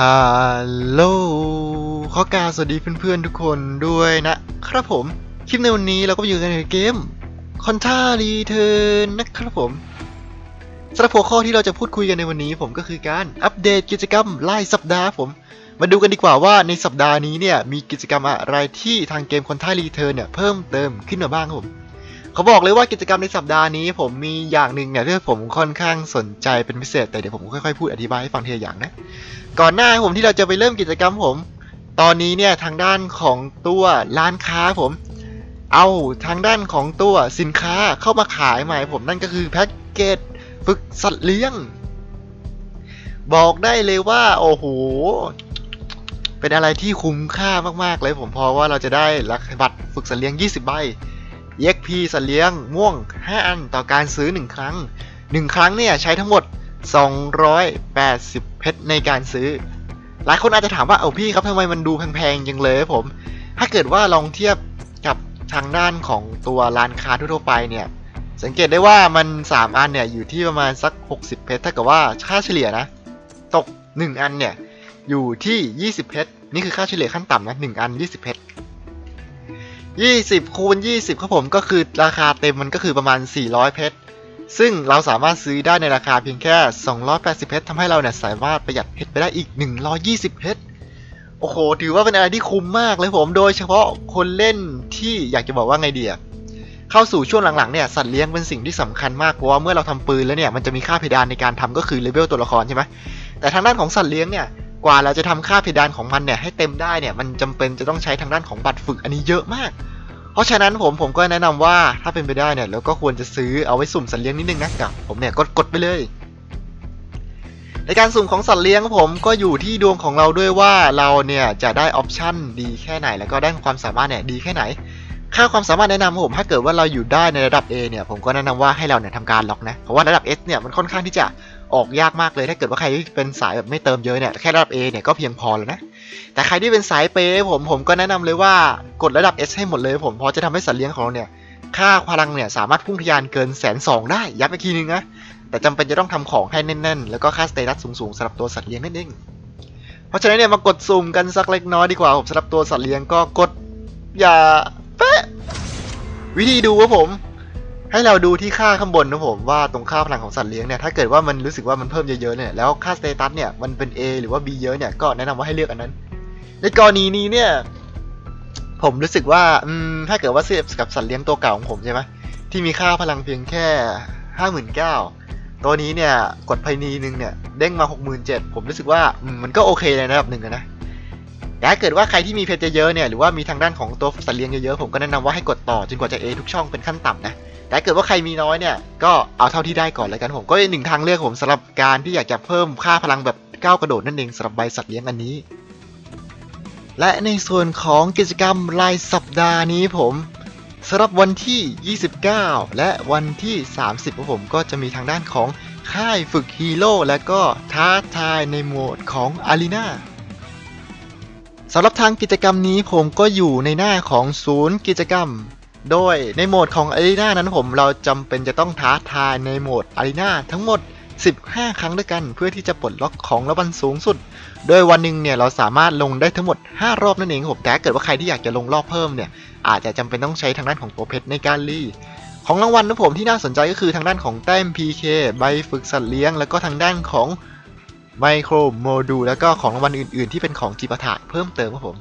ฮัลโหล ขอกาบสวัสดีเพื่อนๆทุกคนด้วยนะครับผม คลิปในวันนี้เราก็อยู่กันในเกมคอนท่ารีเทิร์นนะครับผมสำหรับหัวข้อที่เราจะพูดคุยกันในวันนี้ผมก็คือการอัปเดตกิจกรรมรายสัปดาห์ผม มาดูกันดีกว่าว่าในสัปดาห์นี้เนี่ยมีกิจกรรมอะไรที่ทางเกมคอนท่ารีเทิร์นเนี่ยเพิ่มเติมขึ้นมาบ้างครับผม เขาบอกเลยว่ากิจกรรมในสัปดาห์นี้ ผมมีอย่างหนึ่งเนี่ยที่ผมค่อนข้างสนใจเป็นพิเศษแต่เดี๋ยวผมค่อยๆพูดอธิบายให้ฟังทีละอย่างนะ ก่อนหน้าผมที่เราจะไปเริ่มกิจกรรมผม ตอนนี้เนี่ยทางด้านของตัวร้านค้าผม เอาทางด้านของตัวสินค้าเข้ามาขายใหม่ผมนั่นก็คือแพ็กเกจฝึกสัตว์เลี้ยง บอกได้เลยว่าโอ้โหเป็นอะไรที่คุ้มค่ามากๆเลยผมเพราะว่าเราจะได้รักบัตรฝึกสัตว์เลี้ยง 20 ใบ EXP สัตว์เลี้ยงม่วง 5 อันต่อการซื้อ 1 ครั้ง 1 ครั้งเนี่ยใช้ทั้งหมด 280 เพชรในการซื้อ หลายคนอาจจะถามว่า เอาพี่ครับทำไมมันดูแพงๆจังเลยผม ถ้าเกิดว่าลองเทียบกับทางด้านของตัวร้านค้าทั่วไปเนี่ย สังเกตได้ว่ามัน 3 อันเนี่ยอยู่ที่ประมาณสัก 60 เพชรถ้าเกิดว่าค่าเฉลี่ยนะ ตก 1 อันเนี่ยอยู่ที่ 20 เพชรนี่คือค่าเฉลี่ยขั้นต่ำนะ 1 อัน 20 เพชร 20คูณ20ครับผมก็คือราคาเต็มมันก็คือประมาณ 400 เพชร ซึ่งเราสามารถซื้อได้ในราคาเพียงแค่ 280 เพชรทำให้เราเนี่ยสามารถประหยัดเพชรไปได้อีก 120 เพชร โอ้โห ถือว่าเป็นอะไรที่คุ้มมากเลยผม โดยเฉพาะคนเล่นที่อยากจะบอกว่าไงเดีอะเข้าสู่ช่วงหลังๆเนี่ยสัตว์เลี้ยงเป็นสิ่งที่สำคัญมาก เพราะว่าเมื่อเราทำปืนแล้วเนี่ยมันจะมีค่าเพดานในการทำก็คือเลเวลตัวละครใช่ไหมแต่ทางด้านของสัตว์เลี้ยงเนี่ย กว่าเราจะทำค่าเพดานของมันเนี่ยให้เต็มได้เนี่ยมันจำเป็นจะต้องใช้ทางด้านของบัตรฝึกอันนี้เยอะมาก เพราะฉะนั้นผมผมก็แนะนำว่าถ้าเป็นไปได้เนี่ยเราก็ควรจะซื้อเอาไว้สุ่มสัตว์เลี้ยงนิดนึงนะกับผมเนี่ยกดกดไปเลย ในการสุ่มของสัตว์เลี้ยงผมก็อยู่ที่ดวงของเราด้วยว่าเราเนี่ยจะได้ออปชั่นดีแค่ไหน แล้วก็ได้ความสามารถเนี่ยดีแค่ไหน ค่าความสามารถแนะนำผมถ้าเกิดว่าเราอยู่ได้ในระดับ A เนี่ยผมก็แนะนำว่าให้เราเนี่ยทำการล็อกนะเพราะว่าระดับ S เนี่ยมันค่อนข้างที่จะ ออกยากมากเลยถ้าเกิดว่าใครที่เป็นสายแบบไม่เติมเยอะเนี่ยแค่ระดับ A เนี่ยก็เพียงพอแล้วนะ แต่ใครที่เป็นสายเปย์ผมผมก็แนะนำเลยว่ากดระดับ S ให้หมดเลยผมเพราะจะทำให้สัตว์เลี้ยงของเราเนี่ยค่าพลังเนี่ยสามารถพุ่งทะยานเกินแสนสองได้ย้ำอีกทีนึงนะแต่จำเป็นจะต้องทำของให้แน่นๆ แล้วก็ค่าสเตตัสสูงๆสำหรับตัวสัตว์เลี้ยงนั่นเองเพราะฉะนั้นเนี่ยมากดสุ่มกันสักเล็กน้อยดีกว่าผมสำหรับตัวสัตว์เลี้ยงก็กดอย่าเป๊ะวิธีดูว่าผม ให้เราดูที่ค่าข้างบนนะผมว่าตรงค่าพลังของสัตว์เลี้ยงเนี่ยถ้าเกิดว่ามันรู้สึกว่ามันเพิ่มเยอะๆเนี่ยแล้วค่าสเตตัสเนี่ยมันเป็น A หรือว่า B เยอะเนี่ยก็แนะนำว่าให้เลือกอันนั้น ในกรณีนี้เนี่ยผมรู้สึกว่าอืมถ้าเกิดว่าเทียบกับสัตว์เลี้ยงตัวเก่าของผมใช่ไหมที่มีค่าพลังเพียงแค่ห้าหมื่นเก้าตัวนี้เนี่ยกดภายในนึงเนี่ยเด้งมาหกหมื่นเจ็ดผมรู้สึกว่ามมันก็โอเคในระดับหนึ่งนะ แต่ถ้าเกิดว่าใครที่มีเพชรเยอะเนี่ยหรือว่ามีทางด้านของตัวสัตว์เลี้ยงเยอะๆผมก็แนะนำว่าให้กดต่อจนกว่าจะ A ทุกช่องเป็นขั้นต่ำนะแต่เกิดว่าใครมีน้อยเนี่ยก็เอาเท่าที่ได้ก่อนเลยกันผมก็เป็นหนึ่งทางเลือกผมสำหรับการที่อยากจะเพิ่มค่าพลังแบบก้าวกระโดดนั่นเองสำหรับใบสัตว์เลี้ยงอันนี้ และในส่วนของกิจกรรมรายสัปดาห์นี้ผมสำหรับวันที่ 29 และวันที่ 30ของผมก็จะมีทางด้านของค่ายฝึกฮีโร่และก็ท้าทายในโหมดของอารีนา สำหรับทางกิจกรรมนี้ผมก็อยู่ในหน้าของศูนย์กิจกรรม โดยในโหมดของอารีนานั้นผมเราจำเป็นจะต้องท้าทายในโหมดอารีนาทั้งหมด 15 ครั้งด้วยกันเพื่อที่จะปลดล็อกของรางวัลสูงสุด โดยวันหนึ่งเนี่ยเราสามารถลงได้ทั้งหมด 5 รอบนั่นเองผมแต่เกิดว่าใครที่อยากจะลงรอบเพิ่มเนี่ยอาจจะจำเป็นต้องใช้ทางด้านของตัวเพชรในการรีของรางวัลนะผมที่น่าสนใจก็คือทางด้านของแต้ม PK ใบฝึกสัตว์เลี้ยง แล้วก็ทางด้านของ ไมโครโมดูลแล้วก็ของรางวัลอื่น ๆ ที่เป็นของจิปาถะเพิ่มเติมครับผม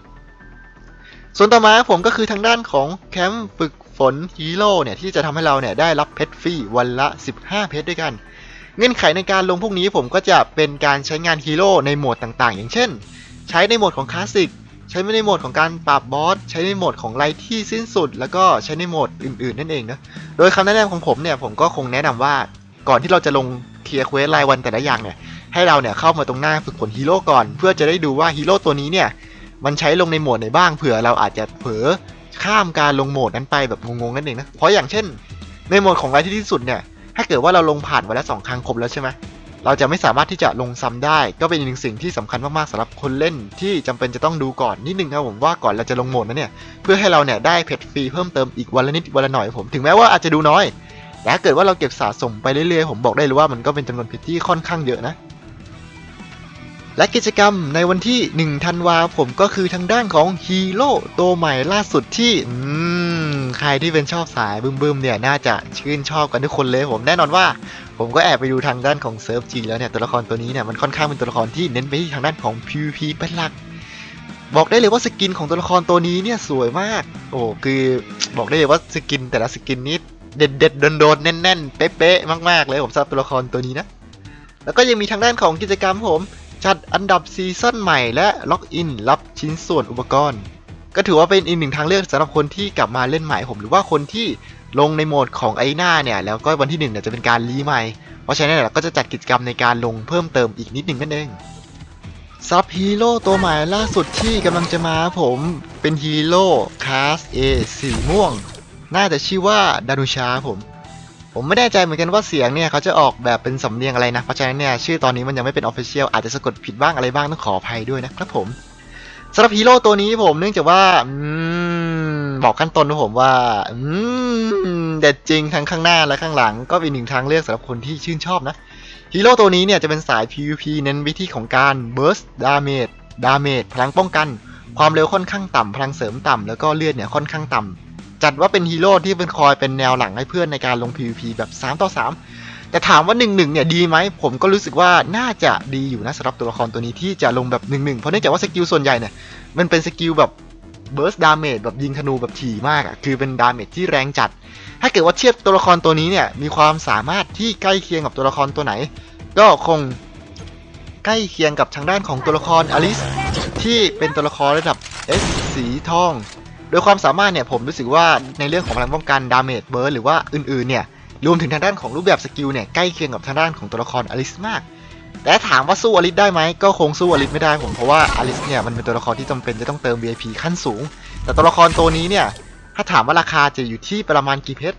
ส่วนต่อมาผมก็คือทางด้านของแคมป์ฝึกฝนฮีโร่เนี่ยที่จะทำให้เราเนี่ยได้รับเพชรฟรีวันละ 15 เพชรด้วยกัน เงื่อนไขในการลงพวกนี้ผมก็จะเป็นการใช้งานฮีโร่ในโหมดต่างๆ อย่างเช่น ใช้ในโหมดของคลาสสิกใช้ในโหมดของการปราบบอสใช้ในโหมดของไรที่สิ้นสุด แล้วก็ใช้ในโหมดอื่น ๆ นั่นเองนะโดยคำแนะนำของผมเนี่ยผมก็คงแนะนำว่าก่อนที่เราจะลงเคลียร์เควสรายวันแต่ละอย่างเนี่ย ให้เราเนี่ยเข้ามาตรงหน้าฝึกฝนฮีโร่ก่อน เพื่อจะได้ดูว่าฮีโร่ตัวนี้เนี่ยมันใช้ลงในโหมดไหนบ้างเผื่อเราอาจจะเผลอข้ามการลงโหมดนั้นไปแบบงงๆนั่นเองนะเพราะอย่างเช่น ในโหมดของไรที่ที่สุดเนี่ยถ้าเกิดว่าเราลงผ่านวันละสองครั้งครบแล้วใช่ไหมเราจะไม่สามารถที่จะลงซ้ำได้ ก็เป็นอีกหนึ่งสิ่งที่สำคัญมากๆสำหรับคนเล่นที่จำเป็นจะต้องดูก่อนนิดนึงครับผมว่าก่อนเราจะลงโหมดนั้นเนี่ยเพื่อให้เราเนี่ยได้เพชรฟรีเพิ่มเติมอีกวันละนิดวันละหน่อยผมถึงแม้ว่าอาจจะดูน้อยแต่ถ้าเกิดว่าเราเก็บสะสมไปเรื่อยๆผมบอกได้เลยว่ามันก็เป็นจำนวนเพชรที่ค่อนข้างเยอะนะ และกิจกรรมในวันที่ 1 ธันวาผมก็คือทางด้านของฮีโร่ตัวใหม่ล่าสุดที่อืมใครที่เป็นชอบสายบึ้มๆเนี่ยน่าจะชื่นชอบกันทุกคนเลยผมแน่นอนว่า ผมก็แอบไปดูทางด้านของเซิร์ฟจีแล้วเนี่ยตัวละครตัวนี้เนี่ยมันค่อนข้างเป็นตัวละครที่เน้นไปที่ทางด้านของ PVP เป็นหลัก บอกได้เลยว่าสกินของตัวละครตัวนี้เนี่ยสวยมาก โอ้คือบอกได้เลยว่าสกินแต่ละสกินนี้เด็ดเด็ดโดนโดนๆแน่นๆเป๊ะๆมากๆเลยผมสำหรับตัวละครตัวนี้นะแล้วก็ยังมีทางด้านของกิจกรรมผม จัดอันดับซีซั่นใหม่และล็อกอินรับชิ้นส่วนอุปกรณ์ ก็ถือว่าเป็นอีกหนึ่งทางเลือกสำหรับคนที่กลับมาเล่นใหม่ผมหรือว่าคนที่ลงในโหมดของไอหน้าเนี่ย แล้วก็วันที่หนึ่งเนี่ยจะเป็นการรีใหม่ เพราะฉะนั้นเนี่ยเราก็จะจัดกิจกรรมในการลงเพิ่มเติมอีกนิดหนึ่งนั่นเองซับฮีโร่ตัวใหม่ล่าสุดที่กำลังจะมาผมเป็นฮีโร่คลาส A สีม่วง น่าจะชื่อว่าดานุชาผม ผมไม่แน่ใจเหมือนกันว่าเสียงเนี่ยเขาจะออกแบบเป็นสำเนียงอะไรนะ เพราะฉะนั้นเนี่ยชื่อตอนนี้มันยังไม่เป็นออฟฟิเชียลอาจจะสะกดผิดบ้างอะไรบ้างต้องขออภัยด้วยนะครับผมสำหรับฮีโร่ตัวนี้ผมเนื่องจากว่าอบอกขั้นต้นนะผมว่าเด็ดจริงทั้งข้างหน้าและข้างหลัง ก็เป็นหนึ่งทางเลือกสำหรับคนที่ชื่นชอบนะฮีโร่ตัวนี้เนี่ยจะเป็นสาย PVP เน้นวิธีของการ burst damage damage พลังป้องกัน ความเร็วค่อนข้างต่ำพลังเสริมต่ำแล้วก็เลือดเนี่ยค่อนข้างต่ำ จัดว่าเป็นฮีโร่ที่เป็นคอยเป็นแนวหลังให้เพื่อนในการลง PVP แบบ 3 ต่อ 3 แต่ถามว่า 1 1 เนี่ยดีไหม ผมก็รู้สึกว่าน่าจะดีอยู่นะสำหรับตัวละครตัวนี้ที่จะลงแบบ 1 1 เพราะเนื่องจากว่าสกิลส่วนใหญ่เนี่ยมันเป็นสกิลแบบ burst damage แบบยิงธนูแบบถี่มากอะ่ะคือเป็น damage ที่แรงจัด ถ้าเกิดว่าเทียบตัวละครตัวนี้เนี่ยมีความสามารถที่ใกล้เคียงกับตัวละครตัวไหน ก็คงใกล้เคียงกับทางด้านของตัวละครอลิสที่เป็นตัวละครระดับ S สีทอง โดยความสามารถเนี่ยผมรู้สึกว่าในเรื่องของพลังป้องกันดาเมจเบิร์ดหรือว่าอื่นๆเนี่ยรวมถึงทางด้านของรูปแบบสกิลเนี่ยใกล้เคียงกับทางด้านของตัวละครอลิสมาก แต่ถามว่าสู้อลิสได้ไหมก็คงสู้อลิสไม่ได้ผมเพราะว่าอลิสเนี่ยมันเป็นตัวละครที่จำเป็นจะต้องเติม VIP ขั้นสูง แต่ตัวละครตัวนี้เนี่ยถ้าถามว่าราคาจะอยู่ที่ประมาณกี่เพชร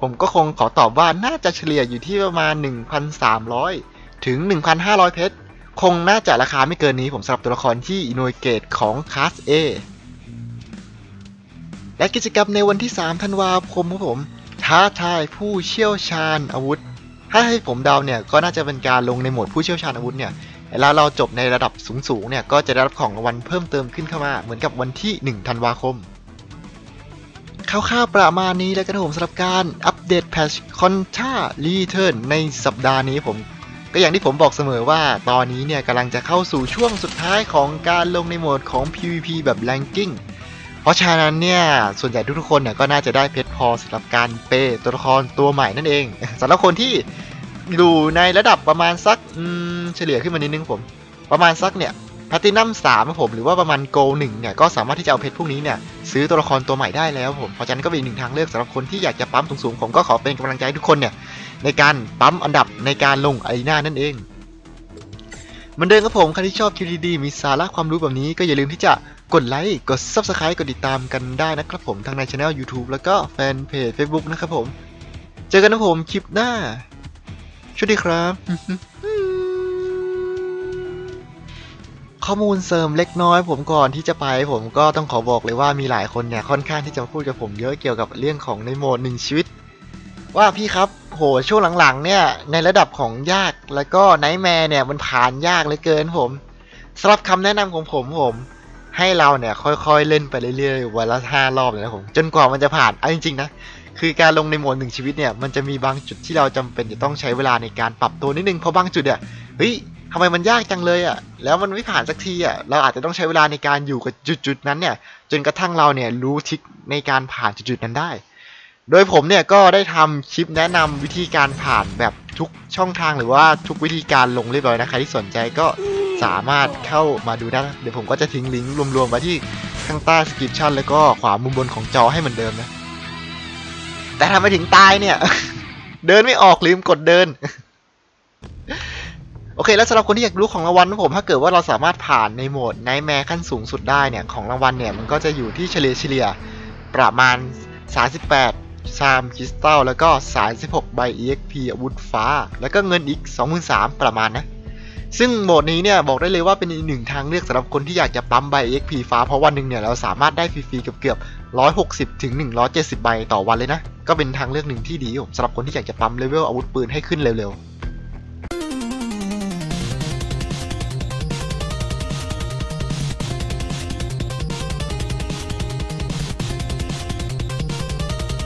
ผมก็คงขอตอบว่าน่าจะเฉลี่ยอยู่ที่ประมาณ 1,300 ถึง 1,500 เพชรคงน่าจะราคาไม่เกินนี้ผมสำหรับตัวละครที่อินโนเกตของคลาส A และกิจกรรมในวันที่ 3 ธันวาคมครับผม ท้าทายผู้เชี่ยวชาญอาวุธ ถ้าให้ผมเดาเนี่ยก็น่าจะเป็นการลงในโหมดผู้เชี่ยวชาญอาวุธเนี่ยแล้วเราจบในระดับสูงๆเนี่ยก็จะได้รับของรางวัลเพิ่มเติมขึ้นเข้ามา เหมือนกับวันที่ 1 ธันวาคมคร่าวๆประมาณนี้แล้วกันผมสำหรับการอัปเดตแพทช์คอนท่ารีเทิร์นในสัปดาห์นี้ผมก็อย่างที่ผมบอกเสมอว่าตอนนี้เนี่ยกำลังจะเข้าสู่ช่วงสุดท้ายของการลงในโหมดของ PVP แบบ Ranking เพราะฉะนั้นเนี่ยส่วนใหญ่ทุกๆคนเนี่ยก็น่าจะได้เพชรพอสำหรับการเปย์ตัวละครตัวใหม่นั่นเองสำหรับคนที่อยู่ในระดับประมาณสักเฉลี่ยขึ้นมานิดนึงผม ประมาณสักเนี่ยแพตินัมสามผมหรือว่าประมาณโกลหนึ่งเนี่ยก็สามารถที่จะเอาเพชรพวกนี้เนี่ยซื้อตัวละครตัวใหม่ได้แล้วผมเพราะฉะนั้นก็เป็นอีกหนึ่งทางเลือกสำหรับคนที่อยากจะปั๊มสูงๆผมก็ขอเป็นกำลังใจทุกคนเนี่ยในการปั๊มอันดับในการลงไอหน้านั่นเองเหมือนเดิมครับผมใครที่ชอบคลิปดีๆมีสาระความรู้แบบนี้ก็อย่าลืมที่จะ กดไลค์ กด Subscribe กดติดตามกันได้นะครับผมทั้งในช anel YouTube แล้วก็แฟนเพจ Facebook นะครับผม เจอกันนะผมคลิปหน้าสวัสดีครับ ข้อมูลเสริมเล็กน้อยผมก่อนที่จะไป ผมก็ต้องขอบอกเลยว่ามีหลายคนเนี่ยค่อนข้างที่จะพูดกับผมเยอะเกี่ยวกับเรื่องของในโหมดหนึ่งชีวิต ว่าพี่ครับโหช่วงหลังๆ เนี่ย ในระดับของยากแล้วก็ไนท์แมร์เนี่ยมันผ่านยากเหลือเกินผมสำหรับคำแนะนำของผมผม ให้เราเนี่ยค่อยๆเล่นไปเรื่อยๆวันละห้ารอบเลยนะผมจนกว่ามันจะผ่านเอาจริงๆนะคือการลงในโหมดหนึ่งชีวิตเนี่ยมันจะมีบางจุดที่เราจำเป็นจะต้องใช้เวลาในการปรับตัวนิดนึงเพราะบางจุดเนี่ยเฮ้ยทำไมมันยากจังเลยอะแล้วมันไม่ผ่านสักทีอะเราอาจจะต้องใช้เวลาในการอยู่กับจุดๆนั้นเนี่ยจนกระทั่งเราเนี่ยรู้ทริคในการผ่านจุดๆนั้นได้ โดยผมเนี่ยก็ได้ทำคลิปแนะนำวิธีการผ่านแบบทุกช่องทางหรือว่าทุกวิธีการลงเรียบร้อยนะใครที่สนใจก็ สามารถเข้ามาดูได้ เดี๋ยวผมก็จะทิ้งลิงก์รวมๆไว้ที่ข้างใต้สคริปชั่นแล้วก็ขวามุมบนของจอให้เหมือนเดิมนะ แต่ทำไปถึงตายเนี่ย เดินไม่ออกลืมกดเดิน โอเค แล้วสำหรับคนที่อยากรู้ของรางวัลนะผม ถ้าเกิดว่าเราสามารถผ่านในโหมดไนท์แมร์ขั้นสูงสุดได้เนี่ย ของรางวัลเนี่ยมันก็จะอยู่ที่เฉลี่ยเฉลี่ยประมาณ 38ชามคริสตัลแล้วก็ 36 ใบ EXP อาวุธฟ้า แล้วก็เงินอีก 23,000ประมาณนะ ซึ่งโหมดนี้เนี่ยบอกได้เลยว่าเป็นอีกหนึ่งทางเลือกสำหรับคนที่อยากจะปั๊มใบ EXP ฟ้าเพราะวันหนึ่งเนี่ยเราสามารถได้ฟรีๆเกือบๆ160ถึง170 ใบต่อวันเลยนะ ก็เป็นทางเลือกหนึ่งที่ดีสำหรับคนที่อยากจะปั๊มเลเวลอาวุธปืนให้ขึ้นเร็วๆ